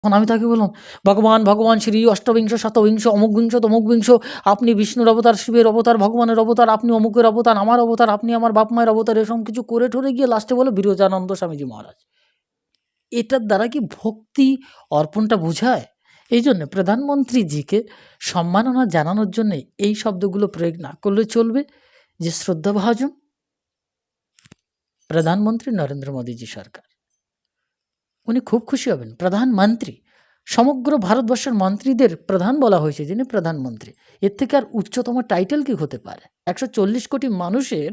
তখন আমি তাকে বললাম, ভগবান ভগবান, শ্রী অষ্টবিংশ, শতবিংশ, অমুকবিংশ, তমুকবিংশ, আপনি বিষ্ণুর অবতার, শিবের অবতার, ভগবানের অবতার, আপনি অমুকের অবতার, আমার অবতার, আপনি আমার বাপ মায়ের অবতার এরকম কিছু করে ঠরে গিয়ে লাস্টে বলে, বিরজানন্দ স্বামীজি মহারাজ, এটার দ্বারা কি ভক্তি অর্পণটা বোঝায়? এই জন্য প্রধানমন্ত্রীজিকে সম্মাননা জানানোর জন্য এই শব্দগুলো প্রয়োগ না করলে চলবে। যে শ্রদ্ধাভাজন প্রধানমন্ত্রী নরেন্দ্র মোদীজি সরকার। উনি খুব খুশি হবেন। প্রধানমন্ত্রী সমগ্র ভারতবর্ষের মন্ত্রীদের প্রধান বলা হয়েছে যিনি প্রধানমন্ত্রী। এর থেকে আর উচ্চতম টাইটেল কি হতে পারে? একশো চল্লিশ কোটি মানুষের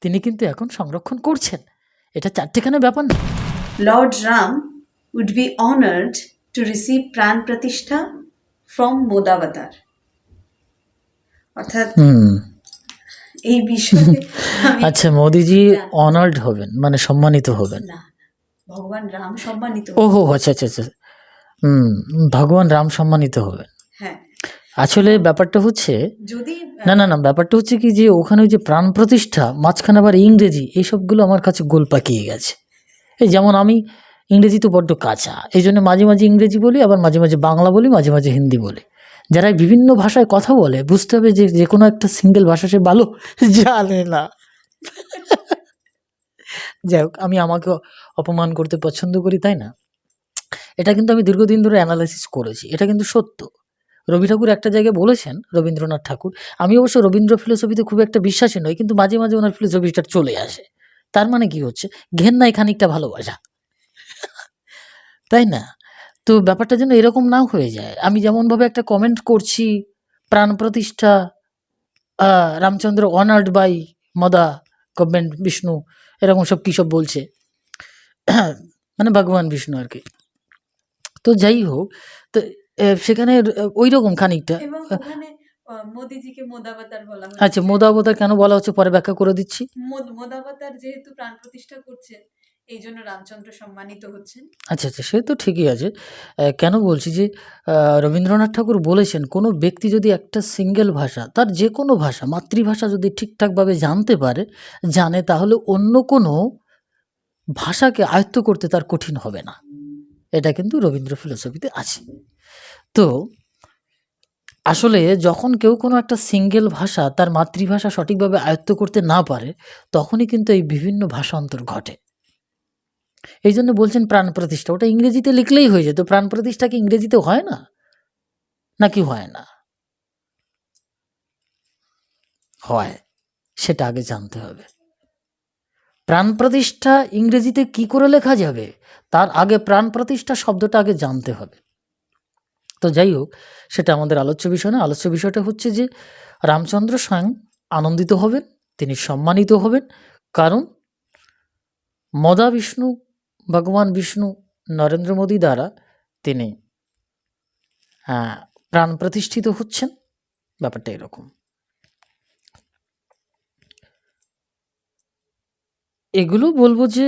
তিনি কিন্তু এখন সংরক্ষণ করছেন। এটা চারটেখানে ব্যাপার না। Lord Ram would be honored to receive Pran Pratishtha from Modavatar. অর্থাৎ এই বিষয়ে আচ্ছা মোদিজি অনার্ড হবেন মানে সম্মানিত হবেন। না। ভগবান রাম সম্মানিত ওহো আচ্ছা আচ্ছা আচ্ছা। হুম ভগবান রাম সম্মানিত হবেন হ্যাঁ। আসলে ব্যাপারটা হচ্ছে যদি না না না ব্যাপারটা হচ্ছে কি যে ওখানে ওই যে প্রাণ প্রতিষ্ঠা মাঝখানে আবার ইংরেজি এইসবগুলো আমার কাছে গোল পাকিয়ে গেছে। এই যেমন আমি ইংরেজি তো বড্ড কাঁচা এই জন্য মাঝে মাঝে ইংরেজি বলি আবার মাঝে মাঝে বাংলা বলি মাঝে মাঝে হিন্দি বলি। যারা বিভিন্ন ভাষায় কথা বলে বুঝতে হবে যে যে কোনো একটা সিঙ্গেল ভাষা সে ভালো জানে না। যাই হোক আমি আমাকে অপমান করতে পছন্দ করি, তাই না? এটা কিন্তু আমি দীর্ঘদিন ধরে অ্যানালাইসিস করেছি। এটা কিন্তু সত্য। রবি ঠাকুর একটা জায়গায় বলেছেন, রবীন্দ্রনাথ ঠাকুর, আমি অবশ্য রবীন্দ্র ফিলোসফিতে খুব একটা বিশ্বাসী নই, কিন্তু মাঝে মাঝে ওনার ফিলোসফিটা চলে আসে। তার মানে কি হচ্ছে? ঘেন্নাই খানিকটা ভালোবাসা। তাই না? তো ব্যাপারটা যেন এরকম নাও হয়ে যায়। আমি যেমনভাবে একটা কমেন্ট করছি, প্রাণ প্রতিষ্ঠা Ramchandra honoured by Modi government Vishnu, এরকম সব কী সব বলছে? মানে ভগবান বিষ্ণু আর কি। তো যাই হোক তো সেখানে ওই রকম খানিকটা। মোদিজিকে মোদাবতার বলা আচ্ছা মোদাবতার কেন বলা হচ্ছে? পরে ব্যাখ্যা করে দিচ্ছি। মোদ- মোদাবতার যেহেতু প্রাণ প্রতিষ্ঠা করছেন এই জন্য রামচন্দ্র সম্মানিত হচ্ছেন। আচ্ছা আচ্ছা সে তো ঠিকই আছে। কেন বলছি যে রবীন্দ্রনাথ ঠাকুর বলেছেন কোনো ব্যক্তি যদি একটা সিঙ্গেল ভাষা তার যে কোনো ভাষা মাতৃভাষা যদি ঠিকঠাকভাবে জানতে পারে জানে তাহলে অন্য কোনো ভাষাকে আয়ত্ত করতে তার কঠিন হবে না। এটা কিন্তু রবীন্দ্র ফিলোসফিতে আছে। তো, আসলে যখন কেউ কোনো একটা সিঙ্গেল ভাষা তার মাতৃভাষা সঠিকভাবে আয়ত্ত করতে না পারে, তখনই কিন্তু এই বিভিন্ন ভাষান্তর ঘটে। এই জন্য বলছেন প্রাণ প্রতিষ্ঠা। ওটা ইংরেজিতে লিখলেই হয়ে যেত। প্রাণ প্রতিষ্ঠা কি ইংরেজিতে হয় না? নাকি হয় না? হয়। সেটা আগে জানতে হবে। প্রাণ প্রতিষ্ঠা ইংরেজিতে কি করে লেখা যাবে? তার আগে প্রাণ প্রতিষ্ঠা শব্দটা আগে জানতে হবে। তো যাই হোক, সেটা আমাদের আলোচ্য বিষয় না। আলোচ্য বিষয়টা হচ্ছে যে, রামচন্দ্র স্বয়ং আনন্দিত হবেন, তিনি সম্মানিত হবেন। কারণ মদা বিষ্ণু, ভগবান বিষ্ণু, নরেন্দ্র মোদী দ্বারা তিনি প্রাণ প্রতিষ্ঠিত হচ্ছেন। ব্যাপারটা এরকম। এগুলো বলব যে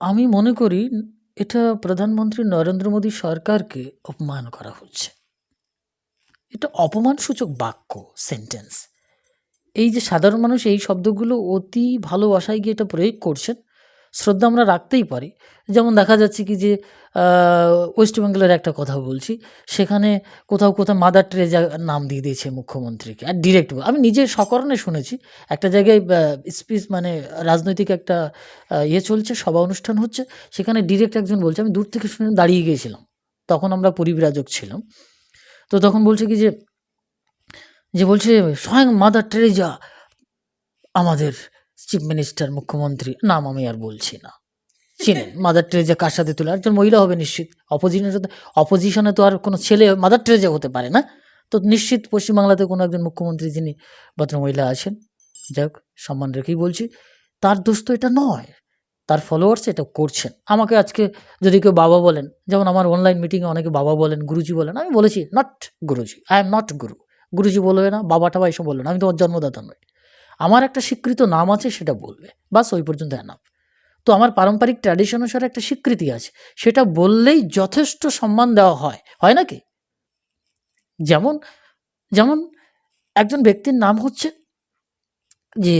আমি মনে করি এটা প্রধানমন্ত্রী নরেন্দ্র মোদী সরকারকে অপমান করা হচ্ছে। এটা অপমানসূচক বাক্য সেন্টেন্স এই যে সাধারণ মানুষ এই শব্দগুলো অতি ভালোবাসায় গিয়ে এটা প্রয়োগ করছেন শ্রদ্ধা আমরা রাখতেই পারি। যেমন দেখা যাচ্ছে কি যে ওয়েস্ট বেঙ্গলের একটা কথা বলছি, সেখানে কোথাও কোথাও মাদার ট্রেজা নাম দিয়ে দিয়েছে মুখ্যমন্ত্রীকে, আর ডিরেক্ট আমি নিজে সকরণে শুনেছি, একটা জায়গায় স্পিচ মানে রাজনৈতিক একটা ইয়ে চলছে, সভা অনুষ্ঠান হচ্ছে, সেখানে ডিরেক্ট একজন বলছে, আমি দূর থেকে শুনে দাঁড়িয়ে গিয়েছিলাম, তখন আমরা পরিব্রাজক ছিলাম। তো তখন বলছে কি যে যে বলছে, স্বয়ং মাদার টেরেজা আমাদের চিফ মিনিস্টার মুখ্যমন্ত্রী নাম আমি আর বলছি না। চিনেন মাদার টেরেজা কার সাথে তুলে? একজন মহিলা হবে নিশ্চিত। অপোজিশনের সাথে অপোজিশনে তো আর কোনো ছেলে মাদার টেরেজা হতে পারে না। তো নিশ্চিত পশ্চিমবাংলাতে কোনো একজন মুখ্যমন্ত্রী যিনি ভদ্রমহিলা আছেন, যাই সম্মান রেখেই বলছি, তার দোষ তো এটা নয়। তার ফলোয়ার্স এটা করছেন। আমাকে আজকে যদি কেউ বাবা বলেন, যেমন আমার অনলাইন মিটিংয়ে অনেকে বাবা বলেন, গুরুজি বলেন, আমি বলেছি not Guruji I am not guru Guruji বলবে না বাবা টাবা এসব বলবে না। আমি তোমার জন্মদাতা নই। আমার একটা স্বীকৃত নাম আছে, সেটা বলবে বাস ওই পর্যন্ত এনাফ। তো আমার পারম্পরিক ট্র্যাডিশন অনুসারে একটা স্বীকৃতি আছে। সেটা বললেই যথেষ্ট সম্মান দেওয়া হয়। হয় নাকি? যেমন যেমন একজন ব্যক্তির নাম হচ্ছে যে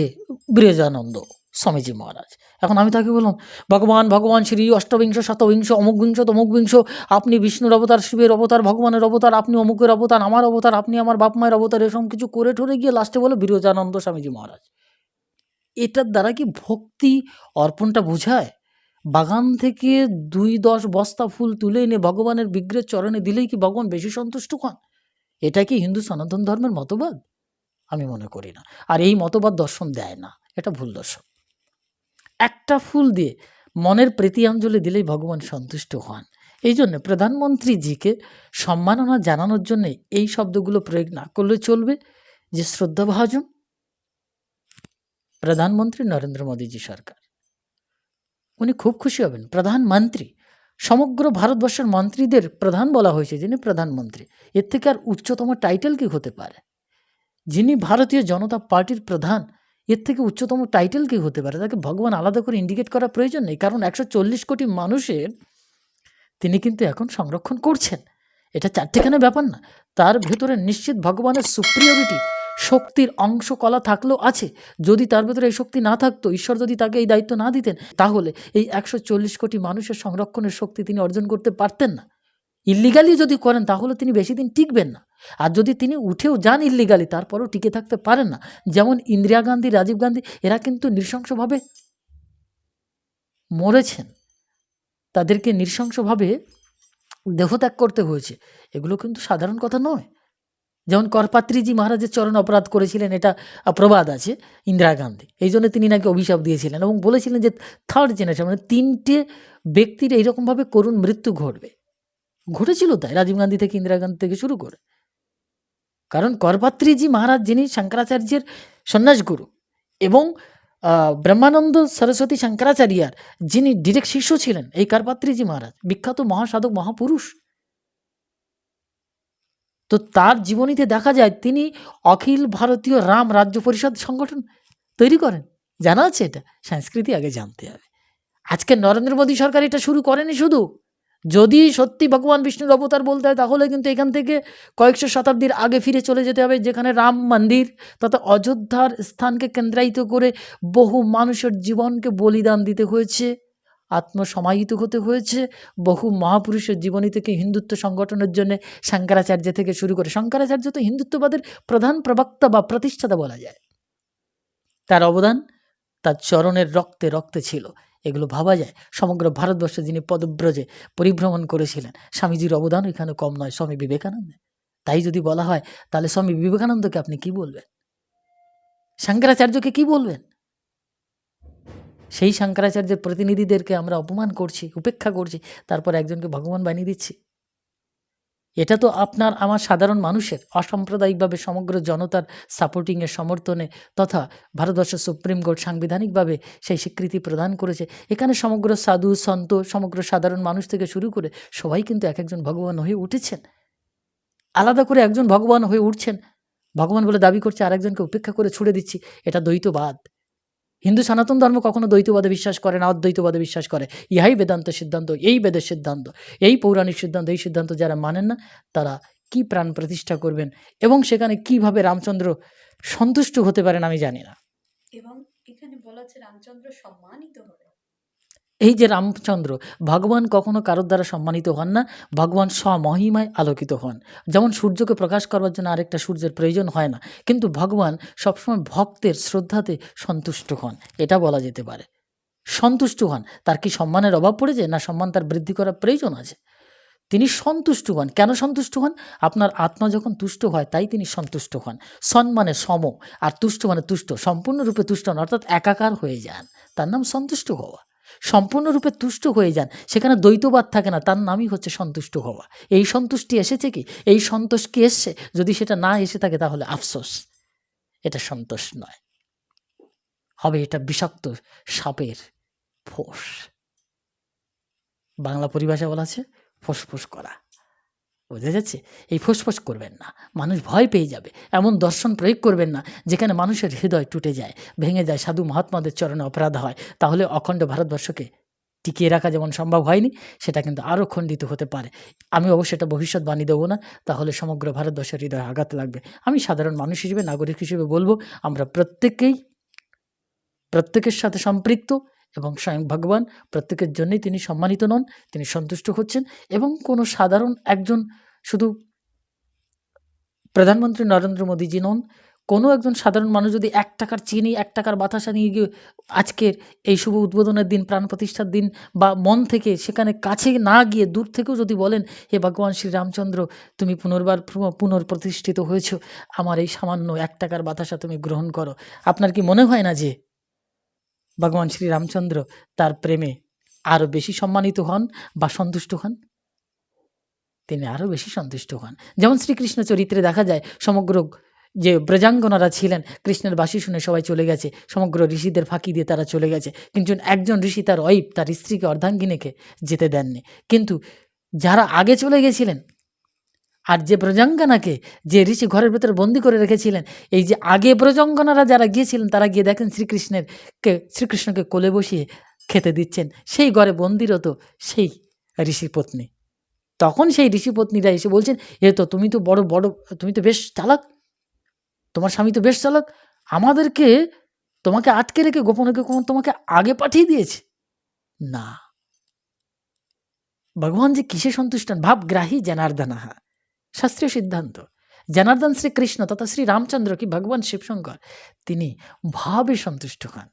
বিরজানন্দ। স্বামীজি মহারাজ। এখন আমি তাকে বললাম, ভগবান ভগবান, শ্রী অষ্টবিংশ, শতবিংশ অমুকবিংশ তমুকবিংশ আপনি বিষ্ণুর অবতার, শিবের অবতার, ভগবানের অবতার, আপনি অমুকের অবতার, আমার অবতার, আপনি আমার বাপ মায়ের অবতার এরকম কিছু করে ঠরে গিয়ে লাস্টে বলে বিরোজানন্দ স্বামীজি মহারাজ। এটার দ্বারা কি ভক্তি অর্পণটা বোঝায়? বাগান থেকে দুই দশ বস্তা ফুল তুলে এনে ভগবানের বিগ্রহের চরণে দিলেই কি ভগবান বেশি সন্তুষ্ট হন? এটা কি হিন্দু সনাতন ধর্মের মতবাদ? আমি মনে করি না। আর এই মতবাদ দর্শন দেয় না। এটা ভুল দর্শন। একটা ফুল দিয়ে মনের প্রীতিয়াঞ্জলি দিলেই ভগবান সন্তুষ্ট হন। এই জন্য প্রধানমন্ত্রীজিকে সম্মাননা জানানোর জন্য এই শব্দগুলো প্রয়োগ না করলে চলবে। যে শ্রদ্ধাভাজন প্রধানমন্ত্রী নরেন্দ্র মোদীজি সরকার। উনি খুব খুশি হবেন। প্রধানমন্ত্রী, সমগ্র ভারতবর্ষের মন্ত্রীদের প্রধান বলা হয়েছে যিনি প্রধানমন্ত্রী। এর থেকে আর উচ্চতম টাইটেল কি হতে পারে? যিনি ভারতীয় জনতা পার্টির প্রধান এর থেকে উচ্চতম টাইটেল কি হতে পারে? তাকে ভগবান আলাদা করে ইন্ডিকেট করার প্রয়োজন নেই, কারণ একশো চল্লিশ কোটি মানুষের তিনি কিন্তু এখন সংরক্ষণ করছেন। এটা চারটেখানে ব্যাপার না। তার ভেতরে নিশ্চিত ভগবানের সুপ্রিয়রিটি শক্তির অংশ কলা থাকলেও আছে। যদি তার ভেতরে এই শক্তি না থাকতো, ঈশ্বর যদি তাকে এই দায়িত্ব না দিতেন, তাহলে এই একশো চল্লিশ কোটি মানুষের সংরক্ষণের শক্তি তিনি অর্জন করতে পারতেন না। ইল্লিগালি যদি করেন, তাহলে তিনি বেশি দিন টিকবেন না। আর যদি তিনি উঠেও যান ইল্লিগালি তারপরেও টিকে থাকতে পারেন না। যেমন ইন্দিরা গান্ধী, রাজীব গান্ধী, এরা কিন্তু নৃশংসভাবে মরেছেন। তাদেরকে নৃশংসভাবে দেহত্যাগ করতে হয়েছে। এগুলো কিন্তু সাধারণ কথা নয়। যেমন করপাত্রীজি মহারাজের চরণ অপরাধ করেছিলেন, এটা প্রবাদ আছে ইন্দিরা গান্ধী। এই জন্য তিনি নাকি অভিশাপ দিয়েছিলেন এবং বলেছিলেন যে থার্ড জেনারেশন মানে তিনটে ব্যক্তির এইরকমভাবে করুণ মৃত্যু ঘটবে। ঘটেছিল তাই, রাজীব গান্ধী থেকে ইন্দিরা গান্ধী থেকে শুরু করে। কারণ করপাত্রীজি মহারাজ যিনি শঙ্করাচার্যের সন্ন্যাস গুরু এবং ব্রহ্মানন্দ সরস্বতী শঙ্করাচার্যার যিনি ডিরেক্ট শিষ্য ছিলেন এই কারপাত্রীজি মহারাজ, বিখ্যাত মহাসাধক মহাপুরুষ। তো তার জীবনীতে দেখা যায় তিনি অখিল ভারতীয় রাম রাজ্য পরিষদ সংগঠন তৈরি করেন। জানা আছে এটা? সংস্কৃতি আগে জানতে হবে। আজকে নরেন্দ্র মোদী সরকার এটা শুরু করেনি শুধু। যদি সত্যি ভগবান বিষ্ণুর অবতার বলতে হয়, তাহলে কিন্তু এখান থেকে কয়েকশো শতাব্দীর আগে ফিরে চলে যেতে হবে, যেখানে রাম মন্দির তথা অযোধ্যার স্থানকে কেন্দ্রায়িত করে বহু মানুষের জীবনকে বলিদান দিতে হয়েছে, আত্মসমাহিত হতে হয়েছে, বহু মহাপুরুষের জীবনী থেকে হিন্দুত্ব সংগঠনের জন্য শঙ্করাচার্য থেকে শুরু করে, শঙ্করাচার্য তো হিন্দুত্ববাদের প্রধান প্রবক্তা বা প্রতিষ্ঠাতা বলা যায়। তার অবদান তার চরণের রক্তে রক্তে ছিল। এগুলো ভাবা যায়। সমগ্র ভারতবর্ষে যিনি পদব্রজে পরিভ্রমণ করেছিলেন, স্বামীজির অবদান এখানে কম নয়, স্বামী বিবেকানন্দ তাই যদি বলা হয়, তাহলে স্বামী বিবেকানন্দকে আপনি কি বলবেন? শঙ্করাচার্যকে কি বলবেন? সেই শঙ্করাচার্যের প্রতিনিধিদেরকে আমরা অপমান করছি, উপেক্ষা করছি, তারপর একজনকে ভগবান বানিয়ে দিচ্ছি। এটা তো আপনার, আমার সাধারণ মানুষের অসাম্প্রদায়িকভাবে সমগ্র জনতার সাপোর্টিংয়ে সমর্থনে তথা ভারতবর্ষের সুপ্রিম কোর্ট সাংবিধানিকভাবে সেই স্বীকৃতি প্রদান করেছে। এখানে সমগ্র সাধু, সন্ত, সমগ্র সাধারণ মানুষ থেকে শুরু করে সবাই কিন্তু এক একজন ভগবান হয়ে উঠেছেন। আলাদা করে একজন ভগবান হয়ে উঠছেন। ভগবান বলে দাবি করছে, আরেকজনকে উপেক্ষা করে ছুড়ে দিচ্ছি। এটা দ্বৈতবাদ। হিন্দু সনাতন ধর্ম কখনো দ্বৈতবাদে বিশ্বাস করে না, অদ্বৈতবাদে বিশ্বাস করে। ইহাই বেদান্ত সিদ্ধান্ত, এই বেদের সিদ্ধান্ত, এই পৌরাণিক সিদ্ধান্ত, এই সিদ্ধান্ত যারা মানেন না, তারা কি প্রাণ প্রতিষ্ঠা করবেন এবং সেখানে কীভাবে রামচন্দ্র সন্তুষ্ট হতে পারেন আমি জানি না। এবং এখানে বলা হচ্ছে রামচন্দ্র সম্মানিত হবে এই যে রামচন্দ্র, ভগবান কখনো কারোর দ্বারা সম্মানিত হন না, ভগবান স্বমহিমায় আলোকিত হন। যেমন সূর্যকে প্রকাশ করবার জন্য আরেকটা সূর্যের প্রয়োজন হয় না, কিন্তু ভগবান সবসময় ভক্তের শ্রদ্ধাতে সন্তুষ্ট হন, এটা বলা যেতে পারে। সন্তুষ্ট হন, তার কি সম্মানের অভাব পড়েছে না সম্মান তার বৃদ্ধি করার প্রয়োজন আছে? তিনি সন্তুষ্ট হন, কেন সন্তুষ্ট হন? আপনার আত্মা যখন তুষ্ট হয়, তাই তিনি সন্তুষ্ট হন। সন মানে সম, আর তুষ্ট মানে তুষ্ট, সম্পূর্ণরূপে তুষ্ট হন অর্থাৎ একাকার হয়ে যান, তার নাম সন্তুষ্ট হওয়া। সম্পূর্ণরূপে তুষ্ট হয়ে যান। সেখানে দ্বৈতবাদ থাকে না, তার নামই হচ্ছে সন্তুষ্ট হওয়া। এই সন্তুষ্টি এসেছে কি? এই সন্তোষ কি এসছে, যদি সেটা না এসে থাকে তাহলে আফসোস। এটা সন্তোষ নয়। হবে এটা বিষাক্ত সাপের ফোঁস। বাংলা পরিভাষা বলা আছে ফোঁস করা। বোঝা যাচ্ছে? এই ফোসফোস করবেন না। মানুষ ভয় পেয়ে যাবে। এমন দর্শন প্রয়োগ করবেন না, যেখানে মানুষের হৃদয় টুটে যায়, ভেঙে যায়, সাধু মহাত্মাদের চরণে অপরাধ হয়। তাহলে অখণ্ড ভারতবর্ষকে টিকিয়ে রাখা যেমন সম্ভব হয়নি, সেটা কিন্তু আরও খণ্ডিত হতে পারে। আমি অবশ্যই এটা ভবিষ্যৎবাণী দেবো না। তাহলে সমগ্র ভারতবর্ষের হৃদয় আঘাত লাগবে। আমি সাধারণ মানুষ হিসেবে, নাগরিক হিসেবে বলব, আমরা প্রত্যেকেই, প্রত্যেকের সাথে সম্পৃক্ত। এবং স্বয়ং ভগবান প্রত্যেকের জন্যই তিনি সম্মানিত নন, তিনি সন্তুষ্ট হচ্ছেন এবং কোনো সাধারণ একজন শুধু প্রধানমন্ত্রী নরেন্দ্র মোদীজি নন, কোনো একজন সাধারণ মানুষ যদি এক টাকার চিনি, এক টাকার বাতাসা নিয়ে গিয়ে আজকের এই শুভ উদ্বোধনের দিন, প্রাণ প্রতিষ্ঠার দিন বা মন থেকে সেখানে কাছে না গিয়ে দূর থেকেও যদি বলেন, হে ভগবান শ্রীরামচন্দ্র, তুমি পুনর্বার পুনঃ- পুনর্প্রতিষ্ঠিত হয়েছ। আমার এই সামান্য এক টাকার বাতাসা তুমি গ্রহণ করো। আপনার কি মনে হয় না যে ভগবান শ্রী রামচন্দ্র তার প্রেমে আরও বেশি সম্মানিত হন বা সন্তুষ্ট হন? তিনি আরও বেশি সন্তুষ্ট হন। যেমন শ্রীকৃষ্ণ চরিত্রে দেখা যায়, সমগ্র যে ব্রজাঙ্গনারা ছিলেন, কৃষ্ণের বাসি শুনে সবাই চলে গেছে, সমগ্র ঋষিদের ফাঁকি দিয়ে তারা চলে গেছে। কিন্তু একজন ঋষি তার ওয়াইফ তার স্ত্রীকে অর্ধাঙ্গিনীকে যেতে দেননি। কিন্তু যারা আগে চলে গেছিলেন আর যে ব্রজাঙ্গনাকে যে ঋষি ঘরের ভেতরে বন্দি করে রেখেছিলেন, এই যে আগে ব্রজাঙ্গনারা যারা গিয়েছিলেন, তারা গিয়ে দেখেন শ্রীকৃষ্ণের কে, শ্রীকৃষ্ণকে কোলে বসিয়ে খেতে দিচ্ছেন। সেই ঘরে বন্দিরত সেই ঋষি পত্নী। তখন সেই ঋষি পত্নীরা এসে বলছেন, এ তো তুমি তো বড় বড়, তুমি তো বেশ চালাক। তোমার স্বামী তো বেশ চালাক। আমাদেরকে, তোমাকে আটকে রেখে গোপনে গোপন তোমাকে আগে পাঠিয়ে দিয়েছে? না। ভগবান যে কিসে সন্তুষ্ট? ভাবগ্রাহী জনার্দনাহা। শাস্ত্রীয় সিদ্ধান্ত। জনার্দন শ্রীকৃষ্ণ তথা শ্রী রামচন্দ্র কি ভগবান শিবশঙ্কর? তিনি ভাবে সন্তুষ্ট হন।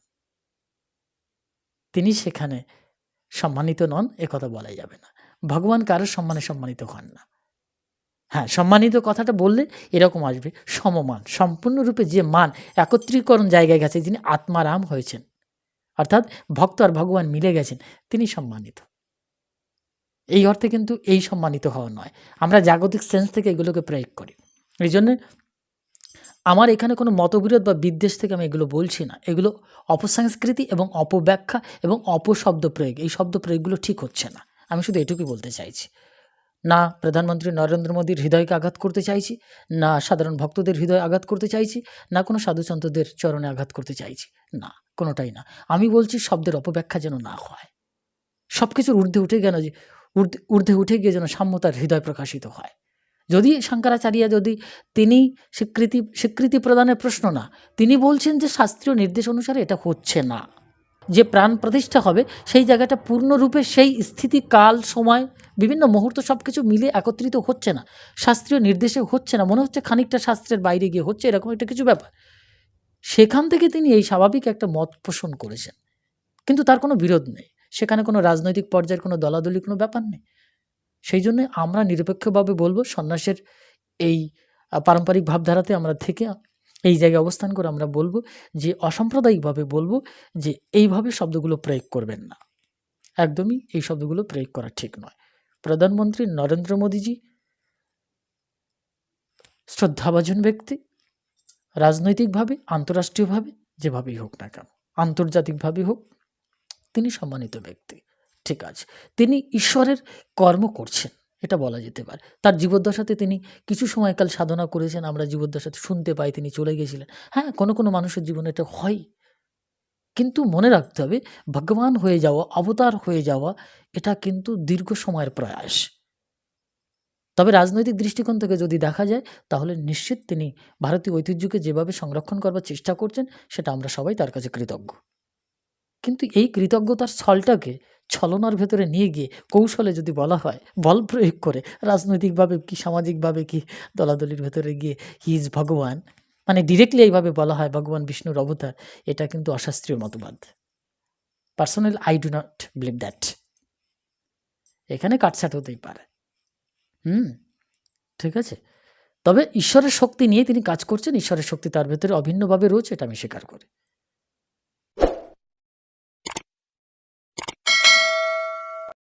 তিনি সেখানে সম্মানিত নন কথা বলা যাবে না। ভগবান কারোর সম্মানে সম্মানিত হন না। হ্যাঁ সম্মানিত কথাটা বললে এরকম আসবে, সমমান, সম্পূর্ণরূপে যে মান একত্রীকরণ জায়গায় গেছে, যিনি আত্মারাম হয়েছেন, অর্থাৎ ভক্ত আর ভগবান মিলে গেছেন, তিনি সম্মানিত। এই অর্থে কিন্তু এই সম্মানিত হওয়া নয়। আমরা জাগতিক সেন্স থেকে এগুলোকে প্রয়োগ করি। এই জন্যে আমার এখানে কোনো মতবিরোধ বা বিদ্বেষ থেকে আমি এগুলো বলছি না। এগুলো অপসংস্কৃতি এবং অপব্যাখ্যা এবং অপশব্দ প্রয়োগ। এই শব্দ প্রয়োগগুলো ঠিক হচ্ছে না। আমি শুধু এটুকুই বলতে চাইছি। না প্রধানমন্ত্রী নরেন্দ্র মোদীর হৃদয়কে আঘাত করতে চাইছি, না সাধারণ ভক্তদের হৃদয় আঘাত করতে চাইছি, না কোনো সাধুসন্তদের চরণে আঘাত করতে চাইছি। না, কোনোটাই না। আমি বলছি শব্দের অপব্যাখ্যা যেন না হয়। সব কিছুর ঊর্ধ্বে উঠে গেল যে ঊর্ধ্বে উঠে গিয়ে যেন সাম্যতার হৃদয় প্রকাশিত হয়। যদি শঙ্করাচার্য, যদি তিনি স্বীকৃতি স্বীকৃতি প্রদানের প্রশ্ন না, তিনি বলছেন যে শাস্ত্রীয় নির্দেশ অনুসারে এটা হচ্ছে না। যে প্রাণ প্রতিষ্ঠা হবে, সেই জায়গাটা পূর্ণরূপে সেই স্থিতি, কাল, সময়, বিভিন্ন মুহূর্ত সব কিছু মিলে একত্রিত হচ্ছে না। শাস্ত্রীয় নির্দেশে হচ্ছে না। মনে হচ্ছে খানিকটা শাস্ত্রের বাইরে গিয়ে হচ্ছে, এরকম একটা কিছু ব্যাপার। সেখান থেকে তিনি এই স্বাভাবিক একটা মত পোষণ করেছেন। কিন্তু তার কোনো বিরোধ নেই। সেখানে কোনো রাজনৈতিক পর্যায়ের কোনো দলাদলি কোনো ব্যাপার নেই। সেই জন্য আমরা নিরপেক্ষভাবে বলব, সন্ন্যাসের এই পারম্পরিক ভাবধারাতে আমরা থেকে এই জায়গায় অবস্থান করে আমরা বলব যে, অসাম্প্রদায়িকভাবে বলব যে, এইভাবে শব্দগুলো প্রয়োগ করবেন না। একদমই এই শব্দগুলো প্রয়োগ করা ঠিক নয়। প্রধানমন্ত্রী নরেন্দ্র মোদীজি শ্রদ্ধাভাজন ব্যক্তি, রাজনৈতিকভাবে, আন্তরাষ্ট্রীয়ভাবে, যেভাবেই হোক না কেন, আন্তর্জাতিকভাবেই হোক তিনি সম্মানিত ব্যক্তি। ঠিক আছে। তিনি ঈশ্বরের কর্ম করছেন, এটা বলা যেতে পারে। তার জীবদ্দশাতে তিনি কিছু সময়কাল সাধনা করেছেন, আমরা জীবদ্দশাতে শুনতে পাই, তিনি চলে গেছিলেন। হ্যাঁ কোনো কোনো মানুষের জীবনে এটা হয়। কিন্তু মনে রাখতে হবে, ভগবান হয়ে যাওয়া, অবতার হয়ে যাওয়া, এটা কিন্তু দীর্ঘ সময়ের প্রয়াস। তবে রাজনৈতিক দৃষ্টিকোণ থেকে যদি দেখা যায়, তাহলে নিশ্চিত তিনি ভারতীয় ঐতিহ্যকে যেভাবে সংরক্ষণ করবার চেষ্টা করছেন, সেটা আমরা সবাই তার কাছে কৃতজ্ঞ। কিন্তু এই কৃতজ্ঞতার ছলটাকে ছলনার ভেতরে নিয়ে গিয়ে কৌশলে যদি বলা হয়, বল প্রয়োগ করে রাজনৈতিকভাবে কি, সামাজিকভাবে কি, দলাদলির ভেতরে গিয়ে হি ইজ ভগবান মানে ডিরেক্টলি এইভাবে বলা হয় ভগবান বিষ্ণুর অবতার, এটা কিন্তু অশাস্ত্রীয় মতবাদ। Personal I do not believe that এখানে কাটছাট হতেই পারে। হুম, ঠিক আছে? তবে ঈশ্বরের শক্তি নিয়ে তিনি কাজ করছেন, ঈশ্বরের শক্তি তার ভেতরে অভিন্নভাবে রয়েছে, এটা আমি স্বীকার করি।